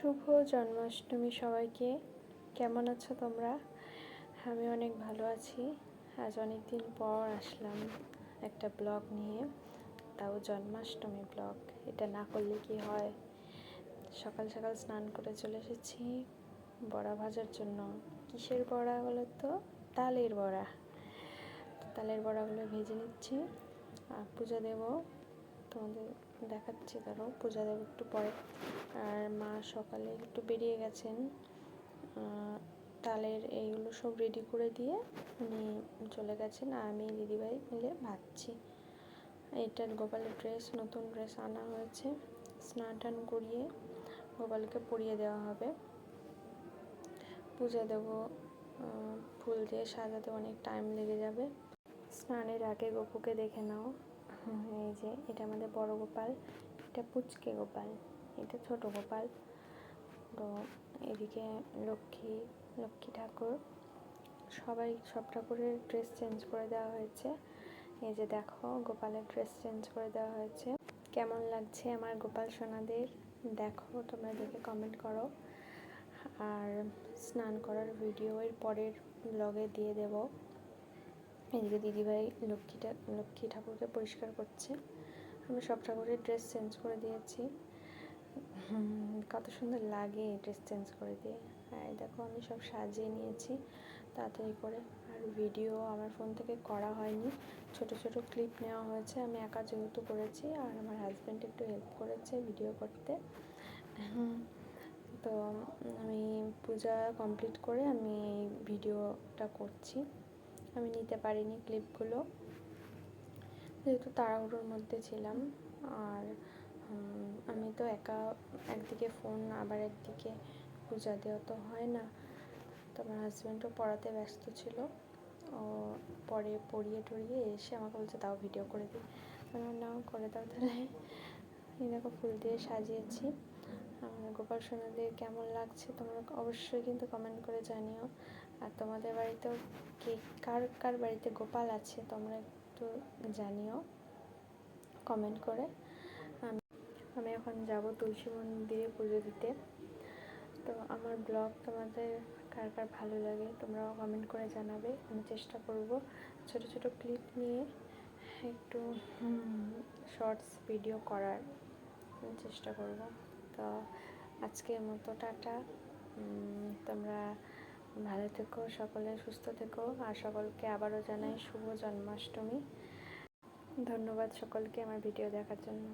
শুভ জন্মাষ্টমী সবাইকে। কেমন আছো তোমরা? আমি অনেক ভালো আছি। আজ অনেক দিন পর আসলাম একটা ব্লগ নিয়ে। তাও জন্মাষ্টমী ব্লগ। এটা না করলে কি হয়? সকাল সকাল স্নান করে চলে এসেছি। বড়া ভাজার জন্য। কিসের বড়া বলো তো তালের বড়া। তালের বড়াগুলো ভেজে নিচ্ছি। আর পূজা দেব। তোমাদের দেখাচ্ছি ধরো পূজা দেব একটু পরে। আর মা সকালে একটু বেরিয়ে গেছেন তালের এইগুলো সব রেডি করে দিয়ে উনি চলে গেছেন। আর আমি দিদিভাই মিলে ভাবছি এইটার গোপালের ড্রেস নতুন ড্রেস আনা হয়েছে। স্নান টান করিয়ে গোপালকে পরিয়ে দেওয়া হবে। পূজা দেব ফুল দিয়ে সাজাতে অনেক টাইম লেগে যাবে। স্নানের আগে গোপুকে দেখে নাও। এই যে, এটা আমাদের বড় গোপাল, এটা পুচকে গোপাল, এটা ছোট গোপাল। তো এদিকে লক্ষ্মী লক্ষ্মী ঠাকুর, সবাই সব ঠাকুরের ড্রেস চেঞ্জ করে দেওয়া হয়েছে। এই যে দেখো, গোপালের ড্রেস চেঞ্জ করে দেওয়া হয়েছে। কেমন লাগছে আমার গোপাল সোনাদের? দেখো, তোমরা দেখে কমেন্ট করো। আর স্নান করার ভিডিও এর পরের ব্লগে দিয়ে দেব। এদিকে দিদিভাই লক্ষ্মীটা, লক্ষ্মী ঠাকুরকে পরিষ্কার করছে। আমি সব ঠাকুরের ড্রেস চেঞ্জ করে দিয়েছি। কত সুন্দর লাগে ড্রেস চেঞ্জ করে দিয়ে। আর দেখো, আমি সব সাজিয়ে নিয়েছি তাড়াতাড়ি করে। আর ভিডিও আমার ফোন থেকে করা হয়নি। ছোট ছোট ক্লিপ নেওয়া হয়েছে। আমি একা যেহেতু করেছি আর আমার হাজব্যান্ড একটু হেল্প করেছে ভিডিও করতে। তো আমি পূজা কমপ্লিট করে আমি ভিডিওটা করছি। আমি নিতে পারিনি ক্লিপগুলো। যেহেতু তাড়াহুড়োর মধ্যে ছিলাম, আর আমি তো একা একদিকে ফোন, আবার একদিকে পূজা দেওয়া তো হয় না। তো আমার হাজব্যান্ডও পড়াতে ব্যস্ত ছিল। ও পরে পড়িয়ে টড়িয়ে এসে আমাকে বলছে তাও ভিডিও করে দিই। আমার নাও, করে দাও তাহলে। দেখো, ফুল দিয়ে সাজিয়েছি। গোপাল সোনাদের কেমন লাগছে তোমরা অবশ্যই কিন্তু কমেন্ট করে জানিও। আর তোমাদের বাড়িতেও কে, কার কার বাড়িতে গোপাল আছে তোমরা একটু জানিও কমেন্ট করে। আমি আমি এখন যাব তুলসী মন্দিরে পুজো দিতে। তো আমার ব্লগ তোমাদের কার কার ভালো লাগে তোমরাও কমেন্ট করে জানাবে, আমি চেষ্টা করব ছোট ছোট ক্লিপ নিয়ে একটু শর্টস ভিডিও করার চেষ্টা করব। তো আজকের মতো টাটা তোমরা ভালো থেকো, সকলে সুস্থ থেকো আর সকলকে আবারও জানাই শুভ জন্মাষ্টমী। ধন্যবাদ সকলকে আমার ভিডিও দেখার জন্য।